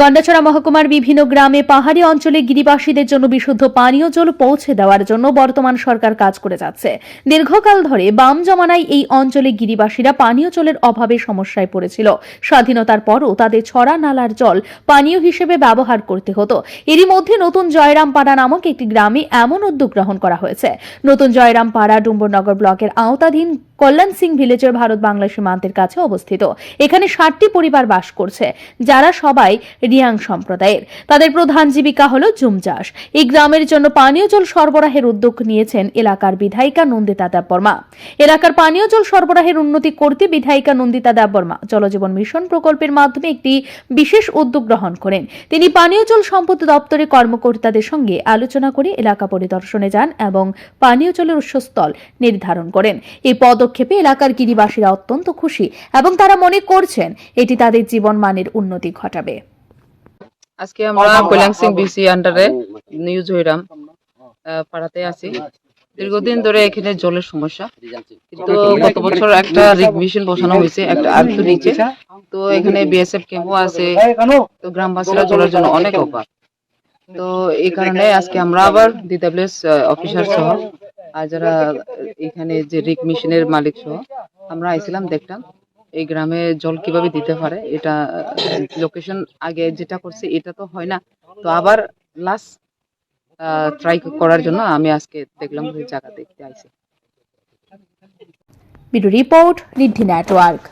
গন্ডাছড়া মহকুমার বিভিন্ন গ্রামে পাহাড়ি অঞ্চলে গিরিবাসীদের জন্য বিশুদ্ধ পানীয় জল পৌঁছে দেওয়ার জন্য বর্তমান সরকার কাজ করে যাচ্ছে। দীর্ঘকাল ধরে বাম জমানায় এই অঞ্চলে গিরিবাসীরা পানীয় জলের অভাবে সমস্যায় পড়েছিল। স্বাধীনতার পরও তাদের ছড়া নালার জল পানীয় হিসেবে ব্যবহার করতে হতো। এরই মধ্যে নতুন জয়রামপাড়া নামক একটি গ্রামে এমন উদ্যোগ গ্রহণ করা হয়েছে। নতুন জয়রামপাড়া ডুম্বরনগর ব্লকের আওতাধীন কল্যাণ সিং ভিলেজের ভারত বাংলা সীমান্তের কাছে অবস্থিত। এখানে ষাটটি পরিবার বাস করছে, যারা সবাই রিয়াং সম্প্রদায়ের। তাদের প্রধান জীবিকা হলো জুম চাষ এই গ্রামের জন্য পানীয় জল সরবরাহের উদ্যোগ নিয়েছেন এলাকার বিধায়িকা নন্দিতা দেববর্মা। এলাকার পানীয় জল সরবরাহের উন্নতি করতে বিধায়িকা নন্দিতা দেববর্মা জলজীবন মিশন প্রকল্পের মাধ্যমে একটি বিশেষ উদ্যোগ গ্রহণ করেন। তিনি পানীয় জল সম্পদ দপ্তরের কর্মকর্তাদের সঙ্গে আলোচনা করে এলাকা পরিদর্শনে যান এবং পানীয় জলের উৎসস্থল নির্ধারণ করেন। এই পদক্ষেপে এলাকার গিরিবাসীরা অত্যন্ত খুশি এবং তারা মনে করছেন এটি তাদের জীবন মানের উন্নতি ঘটাবে। আজকে আমরা কল্যাণ সিং বিসি আন্ডারে নিউজ হইরাম পাড়াতে আছি। দীর্ঘদিন ধরে এখানে জলের সমস্যা। কিন্তু গত বছর একটা রিগ মেশিন বসানো হয়েছে একটা আর একটু নিচে। তো এখানে বিএসএফ ক্যাম্পও আছে। তো গ্রামবাসীরা জলের জন্য অনেক অভাব তো এই কারণে আজকে আমরা আবার ডিডাব্লিউএস অফিসার সহ আর যারা এখানে যে রিক মেশিনের মালিক সহ আমরা আইছিলাম দেখতাম এই গ্রামে জল কীভাবে দিতে পারে, এটা লোকেশন আগে যেটা করছে, এটা তো হয় না। তো আবার লাস্ট ট্রাই করার জন্য আমি আজকে দেখলাম ওই জায়গা দেখতে আইছি। বিডু রিপোর্ট, রিদ্ধি নেটওয়ার্ক।